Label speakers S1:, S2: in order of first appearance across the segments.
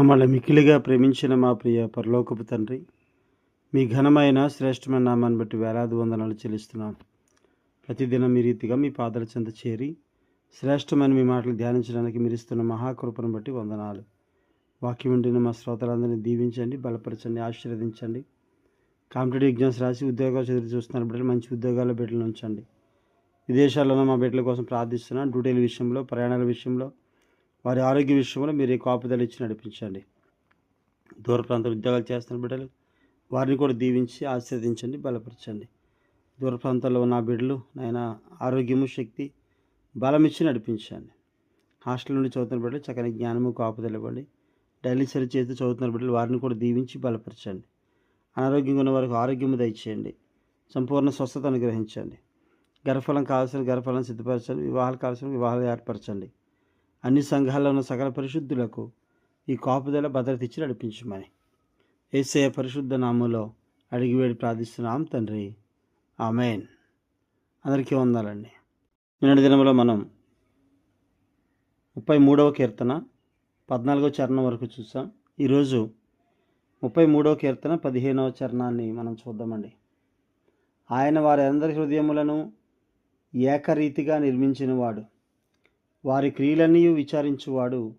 S1: మమ్మల్ని మిక్కిలిగా ప్రేమించిన మా ప్రియ పరలోకపు తండ్రి మీ ఘనమైన శ్రేష్టమైన నామాన్ని బట్టి వేలాది వందనాలు చెల్లిస్తున్నాం. ప్రతిదినం మీ రీతిగా మీ పాదల చెంత చేరి శ్రేష్టమైన మీ మాటలు ధ్యానించడానికి మీరు ఇస్తున్న మహాకృపను బట్టి వందనాలు. వాక్యం ఉండిన మా శ్రోతలందరినీ దీవించండి బలపరచండి ఆశీర్వదించండి. కాంపిటేటివ్ ఎగ్జామ్స్ రాసి ఉద్యోగాలు చదివి చూస్తున్నారు బిడ్డలు మంచి ఉద్యోగాల బిడ్డలు ఉంచండి. విదేశాల్లోనూ మా బిడ్డల కోసం ప్రార్థిస్తున్నాను డ్యూటీల విషయంలో ప్రయాణాల విషయంలో వారి ఆరోగ్య విషయంలో మీరు కాపుదలు ఇచ్చి నడిపించండి. దూర ప్రాంత ఉద్యోగాలు చేస్తున్న బిడ్డలు వారిని కూడా దీవించి ఆశీర్వదించండి బలపరచండి. దూర ప్రాంతాల్లో ఉన్న బిడ్డలు నాయన ఆరోగ్యము శక్తి బలం ఇచ్చి నడిపించండి. హాస్టల్ నుండి చదువుతున్న బిడ్డలు చక్కని జ్ఞానము కాపుదలు ఇవ్వండి. డైలీ సరి చేస్తూ చదువుతున్న బిడ్డలు వారిని కూడా దీవించి బలపరచండి. అనారోగ్యంగా ఉన్న వారికి ఆరోగ్యము దయచేయండి. సంపూర్ణ స్వస్థత అనుగ్రహించండి. గర్భఫలం కావాల్సిన గర్భఫలం సిద్ధపరచండి. వివాహాలు కావాల్సిన వివాహాలు ఏర్పరచండి. అన్ని సంఘాల్లో ఉన్న సకల పరిశుద్ధులకు ఈ కాపుదల భద్రత ఇచ్చి నడిపించమని. ఏసయ పరిశుద్ధ నామంలో అడిగివేడి ప్రార్థిస్తున్నాం తండ్రి. ఆమెన్. అందరికీ వందాలండి. నిన్నటి దినంలో మనం ముప్పై మూడవ కీర్తన పద్నాలుగో చరణం వరకు చూసాం. ఈరోజు ముప్పై మూడవ కీర్తన పదిహేనవ చరణాన్ని మనం చూద్దామండి. ఆయన వారి అందరి హృదయములను ఏకరీతిగా నిర్మించినవాడు. వారి క్రియలన్నీ విచారించువాడు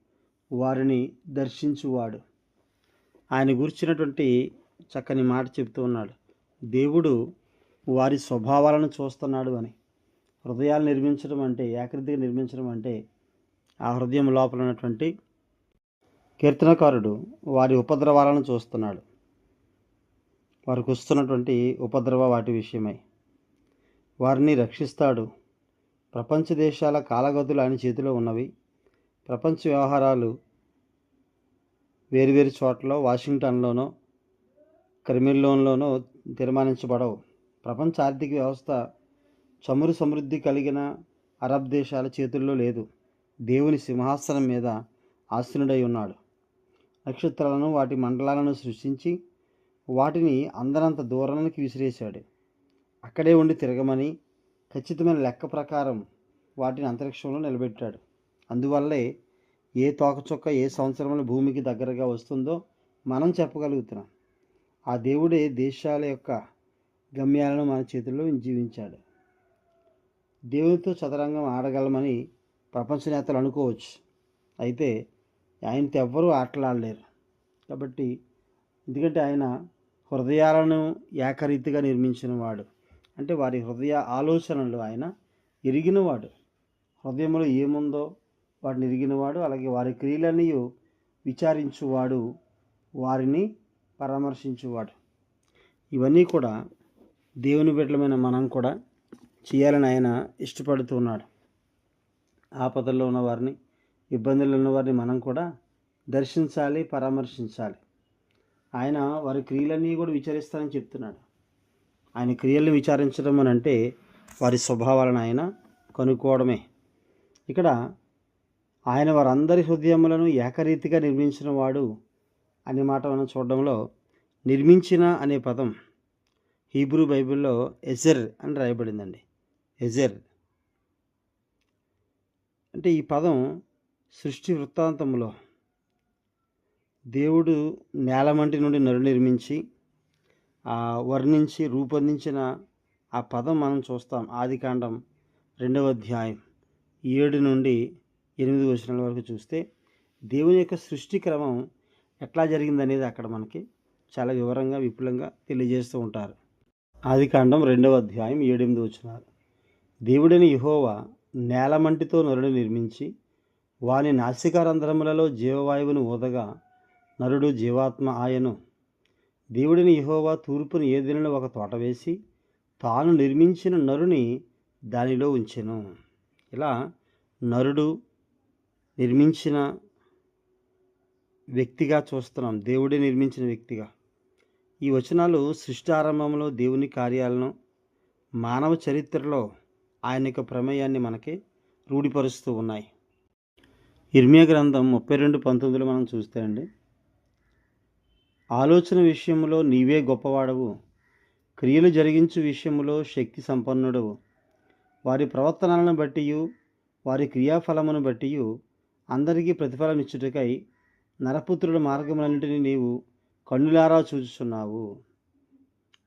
S1: వారిని దర్శించువాడు. ఆయన గురించినటువంటి చక్కని మాట చెప్తూ ఉన్నాడు. దేవుడు వారి స్వభావాలను చూస్తున్నాడు అని. హృదయాలు నిర్మించడం అంటే ఏకృతిగా నిర్మించడం అంటే ఆ హృదయం లోపల ఉన్నటువంటి కీర్తనకారుడు వారి ఉపద్రవాలను చూస్తున్నాడు. వారికి వస్తున్నటువంటి ఉపద్రవ వాటి విషయమై. వారిని రక్షిస్తాడు. ప్రపంచ దేశాల కాలగతులు ఆయన చేతిలో ఉన్నవి. ప్రపంచ వ్యవహారాలు వేరువేరు చోట్ల వాషింగ్టన్లోనో క్రిమిల్లోన్లోనో తీర్మానించబడవు. ప్రపంచ ఆర్థిక వ్యవస్థ చమురు సమృద్ధి కలిగిన అరబ్ దేశాల చేతుల్లో లేదు. దేవుని సింహాసనం మీద ఆసనుడై ఉన్నాడు. నక్షత్రాలను వాటి మండలాలను సృష్టించి వాటిని అందరంత దూరానికి విసిరేశాడు. అక్కడే ఉండి తిరగమని ఖచ్చితమైన లెక్క ప్రకారం వాటిని అంతరిక్షంలో నిలబెట్టాడు. అందువల్లే ఏ తోకచుక్క ఏ సంవత్సరంలో భూమికి దగ్గరగా వస్తుందో మనం చెప్పగలుగుతున్నాం. ఆ దేవుడే దేశాల యొక్క గమ్యాలను మన చేతుల్లో జీవించాడు. దేవునితో చదరంగం ఆడగలమని ప్రపంచ నేతలు అనుకోవచ్చు. అయితే ఆయనతో ఎవ్వరూ ఆటలాడలేరు. కాబట్టి ఎందుకంటే ఆయన హృదయాలను ఏకరీతిగా నిర్మించిన వాడు అంటే వారి హృదయ ఆలోచనలు ఆయన ఎరిగినవాడు. హృదయంలో ఏముందో వాటిని ఎరిగినవాడు అలాగే వారి క్రియలన్నీ విచారించువాడు వారిని పరామర్శించువాడు. ఇవన్నీ కూడా దేవుని బిడ్డలమైన మనం కూడా చేయాలని ఆయన ఇష్టపడుతూ ఉన్నాడు. ఆపదల్లో ఉన్న వారిని ఇబ్బందుల్లో ఉన్న వారిని మనం కూడా దర్శించాలి పరామర్శించాలి. ఆయన వారి క్రియలన్నీ కూడా విచారిస్తానని చెప్తున్నాడు. ఆయన క్రియలను విచారించడం అని అంటే వారి స్వభావాలను ఆయన కనుక్కోవడమే. ఇక్కడ ఆయన వారందరి హృదయములను ఏకరీతిగా నిర్మించిన వాడు అనే మాట మనం చూడడంలో నిర్మించిన అనే పదం హీబ్రూ బైబిల్లో ఎజర్ అని రాయబడిందండి. ఎజర్. అంటే ఈ పదం సృష్టి వృత్తాంతంలో దేవుడు నేలమంటి నుండి నరు నిర్మించి వర్ణించి రూపొందించిన ఆ పదం మనం చూస్తాం. ఆదికాండం రెండవ అధ్యాయం ఏడు నుండి ఎనిమిది వచనాల వరకు చూస్తే దేవుని యొక్క సృష్టి క్రమం ఎట్లా జరిగిందనేది అక్కడ మనకి చాలా వివరంగా విపులంగా తెలియజేస్తూ ఉంటారు. ఆదికాండం రెండవ అధ్యాయం ఏడెనిమిది వచనాలు. దేవుడని యహోవా నేలమంటితో నరుడు నిర్మించి వాని నాసికారంధ్రములలో జీవవాయువును ఊదగా నరుడు జీవాత్మ ఆయను దేవుడిని యహోవా తూర్పును ఏ దినలో ఒక తోట వేసి తాను నిర్మించిన నరుని దానిలో ఉంచెను. ఇలా నరుడు నిర్మించిన వ్యక్తిగా చూస్తున్నాం. దేవుడే నిర్మించిన వ్యక్తిగా. ఈ వచనాలు సృష్టి ఆరంభంలో దేవుని కార్యాలను మానవ చరిత్రలో ఆయన యొక్క ప్రమేయాన్ని మనకి రూఢిపరుస్తూ ఉన్నాయి. ఇర్మియా గ్రంథం ముప్పై రెండు పంతొమ్మిదిలో మనం చూస్తే అండి ఆలోచన విషయంలో నీవే గొప్పవాడవు. క్రియలు జరిగించు విషయంలో శక్తి సంపన్నుడవు. వారి ప్రవర్తనలను బట్టి వారి క్రియాఫలమును బట్టి అందరికీ ప్రతిఫలం ఇచ్చుటకై నరపుత్రుల మార్గములన్నింటినీ నీవు కన్నులారా చూచుచున్నావు.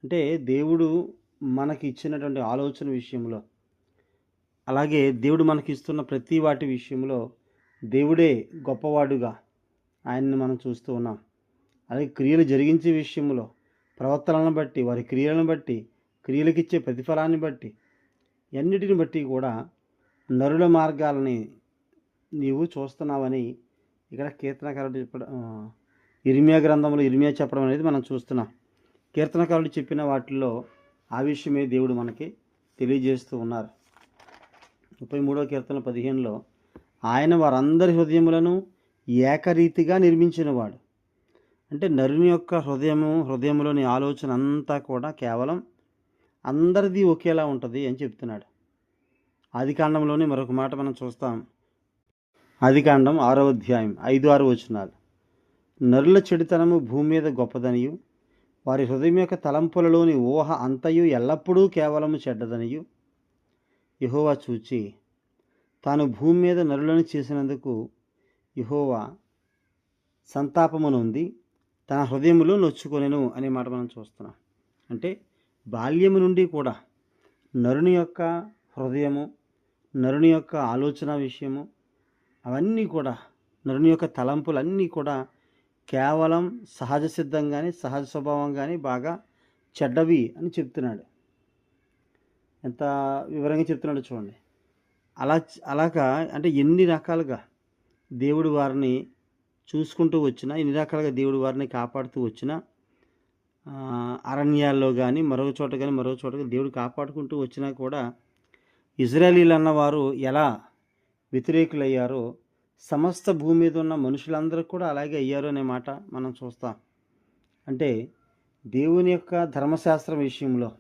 S1: అంటే దేవుడు మనకి ఇచ్చినటువంటి ఆలోచన విషయంలో అలాగే దేవుడు మనకి ఇస్తున్న ప్రతి వాటి విషయంలో దేవుడే గొప్పవాడుగా ఆయన్ని మనం చూస్తూ ఉన్నాం. అలాగే క్రియలు జరిగించే విషయంలో ప్రవర్తనలను బట్టి వారి క్రియలను బట్టి క్రియలకిచ్చే ప్రతిఫలాన్ని బట్టి అన్నిటిని బట్టి కూడా నరుల మార్గాలని నీవు చూస్తున్నావని ఇక్కడ కీర్తనకారుడు చెప్పడం ఇరిమియా గ్రంథంలో ఇరిమియా చెప్పడం అనేది మనం చూస్తున్నాం. కీర్తనకారుడు చెప్పిన వాటిల్లో ఆ విషయమే దేవుడు మనకి తెలియజేస్తూ ఉన్నారు. ముప్పై మూడో కీర్తన పదిహేనులో ఆయన వారందరి హృదయములను ఏకరీతిగా నిర్మించినవాడు. అంటే నరుని యొక్క హృదయము హృదయంలోని ఆలోచన అంతా కూడా కేవలం అందరిది ఒకేలా ఉంటుంది అని చెప్తున్నాడు. ఆదికాండంలోనే మరొక మాట మనం చూస్తాం. ఆదికాండం ఆరో అధ్యాయం ఐదు ఆరు వచనాలు. నరుల చెడుతనము భూమి మీద గొప్పదనియు వారి హృదయం యొక్క తలంపులలోని ఊహ అంతయు ఎల్లప్పుడూ కేవలము చెడ్డదనియు. యహోవా చూచి తాను భూమి మీద నరులను చేసినందుకు యహోవా సంతాపమునుంది. తన హృదయంలో నొచ్చుకొనెను అనే మాట మనం చూస్తున్నాం. అంటే బాల్యము నుండి కూడా నరుని యొక్క హృదయము నరుని యొక్క ఆలోచన విషయము అవన్నీ కూడా నరుని యొక్క తలంపులన్నీ కూడా కేవలం సహజ సిద్ధంగానే సహజ స్వభావంగానే బాగా చెడ్డవి అని చెప్తున్నాడు. ఎంత వివరంగా చెప్తున్నాడు చూడండి. అలా అలాగా అంటే ఎన్ని రకాలుగా దేవుడు వారిని చూసుకుంటూ వచ్చిన ఇన్ని రకాలుగా దేవుడు వారిని కాపాడుతూ వచ్చిన అరణ్యాల్లో కానీ మరొక చోట కానీ మరో చోట కానీ దేవుడు కాపాడుకుంటూ వచ్చినా కూడా ఇజ్రాయలీలు అన్నవారు ఎలా వ్యతిరేకులయ్యారో సమస్త భూమి మీద ఉన్న మనుషులందరూ కూడా అలాగే అయ్యారు అనే మాట మనం చూస్తాం. అంటే దేవుని యొక్క ధర్మశాస్త్రం విషయంలో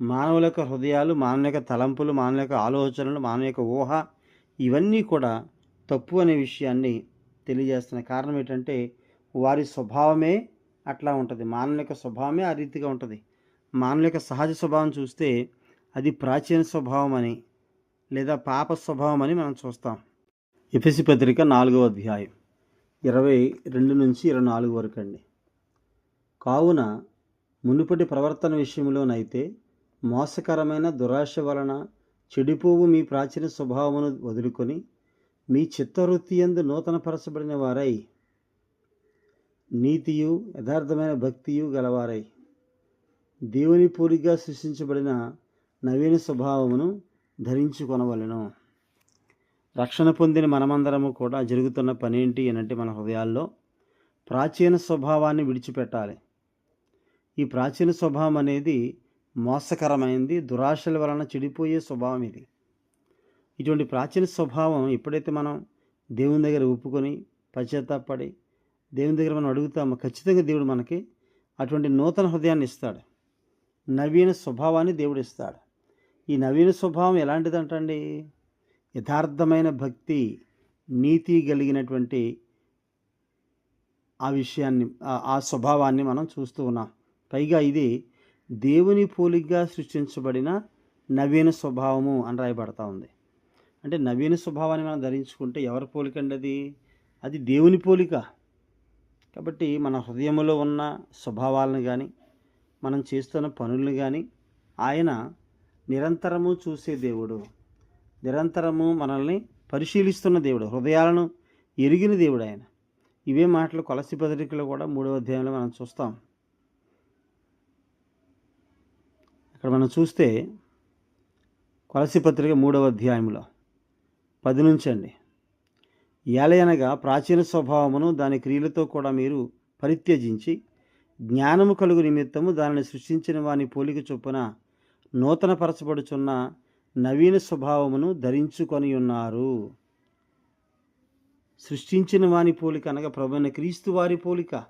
S1: మానవుల యొక్క హృదయాలు మానవుల యొక్క తలంపులు మానవుల యొక్క ఆలోచనలు మానవ యొక్క ఊహ ఇవన్నీ కూడా తప్పు అనే విషయాన్ని తెలియజేస్తున్నాయి కారణం ఏంటంటే వారి స్వభావమే అట్లా ఉంటుంది. మానవుల యొక్క స్వభావమే ఆ రీతిగా ఉంటుంది. మానవుల యొక్క సహజ స్వభావం చూస్తే అది ప్రాచీన స్వభావం అని లేదా పాప స్వభావం అని మనం చూస్తాం. ఎఫెసి పత్రిక నాలుగవ అధ్యాయం ఇరవై రెండు నుంచి ఇరవై నాలుగు వరకు అండి. కావున మునుపటి ప్రవర్తన విషయంలోనైతే మోసకరమైన దురాశ వలన చెడిపోవు మీ ప్రాచీన స్వభావమును వదులుకొని మీ చిత్తవృత్తి ఎందు నూతనపరచబడిన వారై నీతియు యథార్థమైన భక్తియు గలవారై. దేవుని పూరిగా సృష్టించబడిన నవీన స్వభావమును ధరించుకొనవలను. రక్షణ పొందిన మనమందరము కూడా జరుగుతున్న పని ఏంటి మన హృదయాల్లో ప్రాచీన స్వభావాన్ని విడిచిపెట్టాలి. ఈ ప్రాచీన స్వభావం అనేది మోసకరమైంది దురాశల వలన చెడిపోయే స్వభావం ఇది ఇటువంటి ప్రాచీన స్వభావం ఎప్పుడైతే మనం దేవుని దగ్గర ఒప్పుకొని పశ్చాత్తాపడి దేవుని దగ్గర మనం అడుగుతామో ఖచ్చితంగా దేవుడు మనకి అటువంటి నూతన హృదయాన్ని ఇస్తాడు. నవీన స్వభావాన్ని దేవుడు ఇస్తాడు. ఈ నవీన స్వభావం ఎలాంటిదంటండి? యథార్థమైన భక్తి నీతి కలిగినటువంటి ఆ విషయాన్ని ఆ- స్వభావాన్ని మనం చూస్తూ ఉన్నాం. పైగా ఇది దేవుని పోలిగ్గా సృష్టించబడిన నవీన స్వభావము అని రాయబడతా ఉంది. అంటే నవీన స్వభావాన్ని మనం ధరించుకుంటే ఎవరి పోలిక అండి అది? అది దేవుని పోలిక. కాబట్టి మన హృదయంలో ఉన్న స్వభావాలను కానీ మనం చేస్తున్న పనులను కానీ ఆయన నిరంతరము చూసే దేవుడు. నిరంతరము మనల్ని పరిశీలిస్తున్న దేవుడు. హృదయాలను ఎరిగిన దేవుడు ఆయన. ఇవే మాటలు కొలసి పత్రికలో కూడా మూడవ అధ్యాయంలో మనం చూస్తాం. అక్కడ మనం చూస్తే కొలసి పత్రిక మూడవ అధ్యాయంలో పది నుంచి అండి. ఏలయనగా ప్రాచీన స్వభావమును దాని క్రియలతో కూడా మీరు పరిత్యజించి జ్ఞానము కలుగు నిమిత్తము దానిని సృష్టించిన వాని పోలిక చొప్పున నూతనపరచబడుచున్న నవీన స్వభావమును ధరించుకొని ఉన్నారు. సృష్టించిన వాని పోలిక అనగా ప్రభువైన క్రీస్తు వారి పోలిక.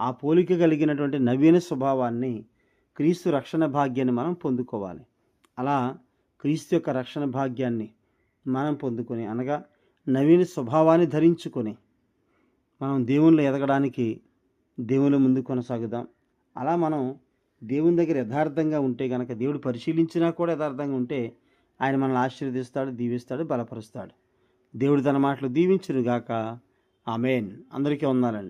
S1: ఆ పోలిక కలిగినటువంటి నవీన స్వభావాన్ని క్రీస్తు రక్షణ భాగ్యాన్ని మనం పొందుకోవాలి. అలా క్రీస్తు యొక్క రక్షణ భాగ్యాన్ని మనం పొందుకొని అనగా నవీన స్వభావాన్ని ధరించుకొని మనం దేవుళ్ళు ఎదగడానికి దేవుని ముందు కొనసాగుదాం. అలా మనం దేవుని దగ్గర యథార్థంగా ఉంటే కనుక దేవుడు పరిశీలించినా కూడా యథార్థంగా ఉంటే ఆయన మనల్ని ఆశీర్వదిస్తాడు దీవిస్తాడు బలపరుస్తాడు. దేవుడు తన మాటలు దీవించునుగాక. ఆమెన్. అందరికీ ఉన్నారండి